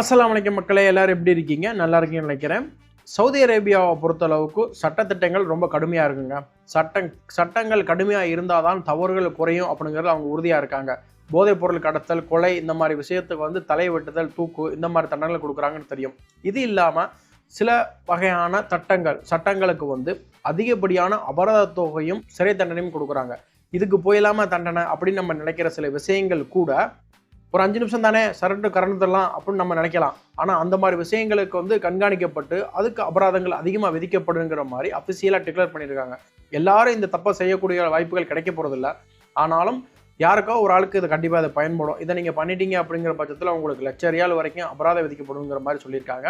அஸ்லாம் வலைக்கம் மக்களே எல்லோரும் எப்படி இருக்கீங்க? நல்லா இருக்கீங்கன்னு நினைக்கிறேன். சவுதி அரேபியாவை பொறுத்தளவுக்கு சட்டத்திட்டங்கள் ரொம்ப கடுமையாக இருக்குங்க. சட்டம் சட்டங்கள் கடுமையாக இருந்தால் தான் தவறுகள் குறையும் அப்படிங்கிறது அவங்க உறுதியாக இருக்காங்க. போதைப் பொருள் கடத்தல் கொலை இந்த மாதிரி விஷயத்துக்கு வந்து தலை வெட்டுதல் தூக்கு இந்த மாதிரி தண்டனை கொடுக்குறாங்கன்னு தெரியும். இது இல்லாமல் சில வகையான சட்டங்கள் சட்டங்களுக்கு வந்து அதிகப்படியான அபராத தொகையும் சிறை தண்டனையும் கொடுக்குறாங்க. இதுக்கு போயில்லாம தண்டனை அப்படின்னு நம்ம நினைக்கிற சில விஷயங்கள் கூட ஒரு அஞ்சு நிமிஷம் தானே சரண்டு கறந்துடலாம் அப்படின்னு நம்ம நினைக்கலாம். ஆனால் அந்த மாதிரி விஷயங்களுக்கு வந்து கண்காணிக்கப்பட்டு அதுக்கு அபராதங்கள் அதிகமாக விதிக்கப்படுங்கிற மாதிரி அஃபிஷியலாக டிக்ளேர் பண்ணியிருக்காங்க. எல்லாரும் இந்த தப்பை செய்யக்கூடிய வாய்ப்புகள் கிடைக்க போகிறதில்ல ஆனாலும் யாருக்கோ ஒரு ஆளுக்கு இது கண்டிப்பாக அதை பயன்படும். இதை நீங்கள் பண்ணிட்டீங்க அப்படிங்கிற பட்சத்தில் உங்களுக்கு லட்ச ரியால் வரைக்கும் அபராதம் விதிக்கப்படுங்கிற மாதிரி சொல்லியிருக்காங்க.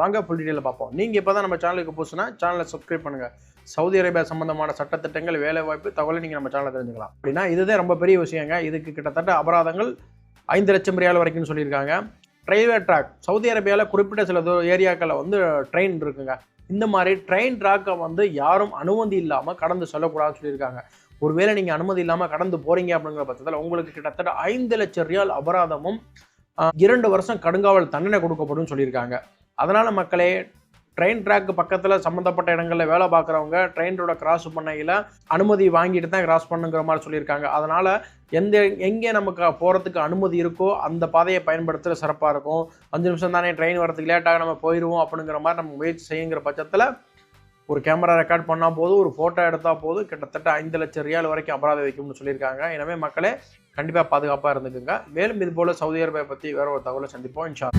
வாங்க ஃபுல் டீட்டெயில் பார்ப்போம். நீங்கள் இப்போ தான் நம்ம சேனலுக்கு புதுசுனா சேனலை சப்ஸ்கிரைப் பண்ணுங்கள் சவுதி அரேபியா சம்பந்தமான சட்டத்திட்டங்கள் வேலைவாய்ப்பு தகவலை நீங்கள் நம்ம சேனலில் தெரிஞ்சுக்கலாம். அப்படின்னா இதுதான் ரொம்ப பெரிய விஷயங்க. இதுக்கு கிட்டத்தட்ட அபராதங்கள் ஐந்து லட்சம் ரியால் வரைக்கும் சொல்லியிருக்காங்க. ரயில்வே ட்ராக் சவுதி அரேபியாவில் குறிப்பிட்ட சில ஏரியாக்களில் வந்து ட்ரெயின் இருக்குங்க. இந்த மாதிரி ட்ரெயின் ட்ராக்கை வந்து யாரும் அனுமதி இல்லாமல் கடந்து செல்லக்கூடாதுன்னு சொல்லியிருக்காங்க. ஒருவேளை நீங்கள் அனுமதி இல்லாமல் கடந்து போகிறீங்க அப்படிங்கிற பட்சத்தில் உங்களுக்கு கிட்டத்தட்ட ஐந்து லட்சம் ரியால் அபராதமும் இரண்டு வருஷம் கடுங்காவல் தண்டனை கொடுக்கப்படும் சொல்லியிருக்காங்க. அதனால் மக்களே ட்ரெயின் ட்ராக் பக்கத்தில் சம்மந்தப்பட்ட இடங்களில் வேலை பார்க்குறவங்க ட்ரெயினோட கிராஸ் பண்ணையில் அனுமதி வாங்கிட்டு தான் கிராஸ் பண்ணுங்கிற மாதிரி சொல்லியிருக்காங்க. அதனால் எந்த எங்கே நமக்கு போகிறதுக்கு அனுமதி இருக்கோ அந்த பாதையை பயன்படுத்துகிற சிறப்பாக இருக்கும். அஞ்சு நிமிஷம் தானே ட்ரெயின் வரதுக்கு லேட்டாக நம்ம போயிடுவோம் அப்படிங்கிற மாதிரி நம்ம முயற்சி செய்யுங்கிற பட்சத்தில் ஒரு கேமரா ரெக்கார்ட் பண்ணால் போதும் ஒரு ஃபோட்டோ எடுத்தால் போதும் கிட்டத்தட்ட ஐந்து லட்சம் ரியால் வரைக்கும் அபராதம் வைக்கும்னு சொல்லியிருக்காங்க. எனவே மக்களே கண்டிப்பாக பாதுகாப்பாக இருந்துக்குங்க. மேலும் இது போல் சவுதி அரேபியா பற்றி வேற ஒரு தகவலை சந்திப்போம் இன்ஷா